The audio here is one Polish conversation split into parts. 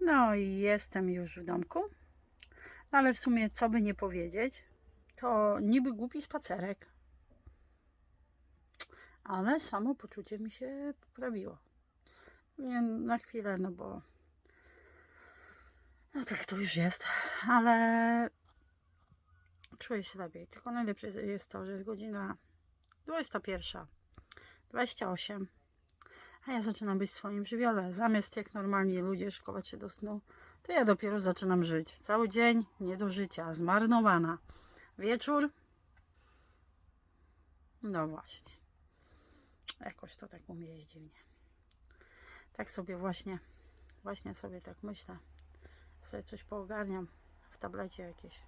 No i jestem już w domku. Ale w sumie, co by nie powiedzieć, to niby głupi spacerek. Ale samo poczucie mi się poprawiło. Nie na chwilę, no bo. No tak to już jest, ale czuję się lepiej. Tylko najlepsze jest to, że jest godzina 21, 28. A ja zaczynam być w swoim żywiole. Zamiast jak normalni ludzie szkować się do snu, to ja dopiero zaczynam żyć. Cały dzień nie do życia, zmarnowana. Wieczór. No właśnie. Jakoś to tak u mnie dziwnie. Tak sobie właśnie, właśnie sobie tak myślę. Sobie coś poogarniam w tablecie jakieś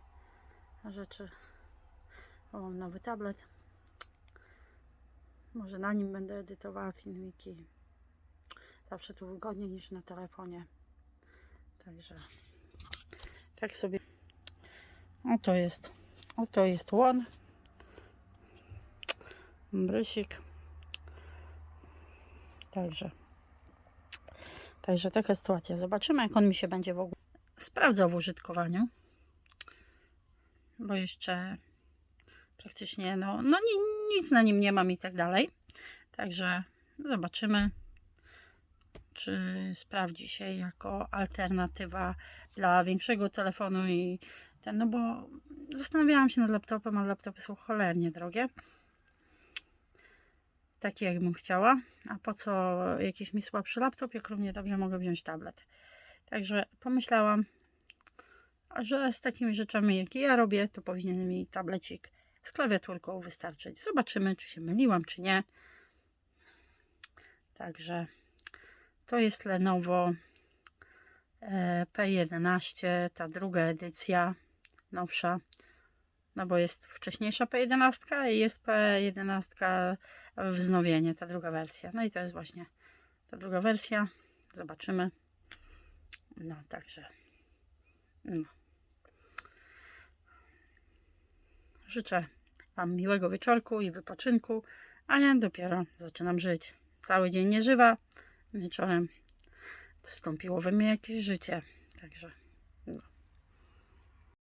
rzeczy. Bo mam nowy tablet. Może na nim będę edytowała filmiki. Zawsze to wygodniej niż na telefonie. Także tak sobie. Oto jest. Oto jest łon. Brysik. Także. Także taka sytuacja. Zobaczymy, jak on mi się będzie w ogóle sprawdzał w użytkowaniu. Bo jeszcze praktycznie, no, no ni, nic na nim nie mam i tak dalej. Także zobaczymy, czy sprawdzi się jako alternatywa dla większego telefonu i ten, no bo zastanawiałam się nad laptopem, ale laptopy są cholernie drogie. Taki jakbym chciała. A po co jakiś mi słabszy laptop, jak równie dobrze mogę wziąć tablet. Także pomyślałam, że z takimi rzeczami, jakie ja robię, to powinien mi tablecik z klawiaturką wystarczyć. Zobaczymy, czy się myliłam, czy nie. Także to jest Lenovo e, P11, ta druga edycja, nowsza. No bo jest wcześniejsza P11 i jest P11 wznowienie, ta druga wersja. No i to jest właśnie ta druga wersja. Zobaczymy. No, także. No. Życzę Wam miłego wieczorku i wypoczynku, a ja dopiero zaczynam żyć. Cały dzień nieżywa, wieczorem wstąpiło we mnie jakieś życie. Także